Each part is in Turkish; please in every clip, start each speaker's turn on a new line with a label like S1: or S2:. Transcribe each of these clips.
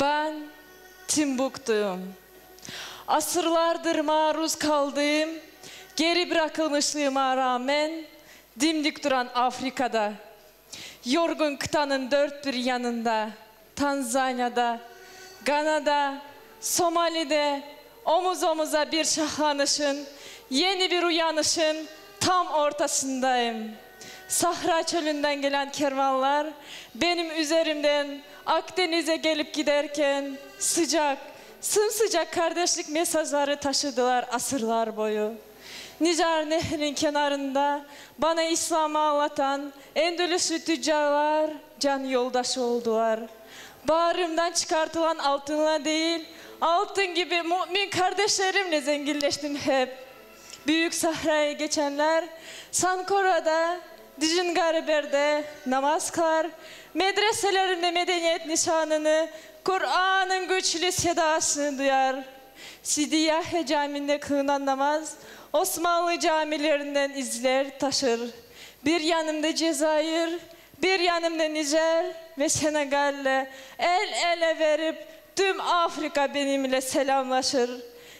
S1: Ben Timbuktu'yum. Asırlardır maruz kaldığım, geri bırakılmışlığıma rağmen dimdik duran Afrika'da, yorgun kıtanın dört bir yanında, Tanzanya'da, Gana'da, Somali'de omuz omuza bir şahlanışın, yeni bir uyanışın tam ortasındayım. Sahra çölünden gelen kervanlar benim üzerimden Akdeniz'e gelip giderken sıcak, sımsıcak kardeşlik mesajları taşıdılar asırlar boyu. Nicar Nehri'nin kenarında bana İslam'ı anlatan Endülüs'lü tüccarlar can yoldaşı oldular. Bağrımdan çıkartılan altınla değil, altın gibi mümin kardeşlerimle zenginleştim hep. Büyük sahraya geçenler Sankora'da, Dijin Gariber'de namaz kılar, medreselerinde medeniyet nişanını, Kur'an'ın güçlü sedasını duyar. Sidiyahe Camii'nde kılınan namaz, Osmanlı camilerinden izler taşır. Bir yanımda Cezayir, bir yanımda Nijer ve Senegal'le el ele verip tüm Afrika benimle selamlaşır.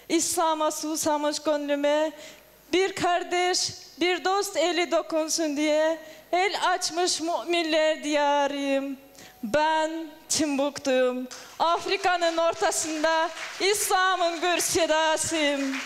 S1: İslam'a susamış gönlüme bir kardeş, bir dost eli dokunsun diye el açmış müminler diyarıyım. Ben Timbuktu'yum. Afrika'nın ortasında İslam'ın gür sedasıyım.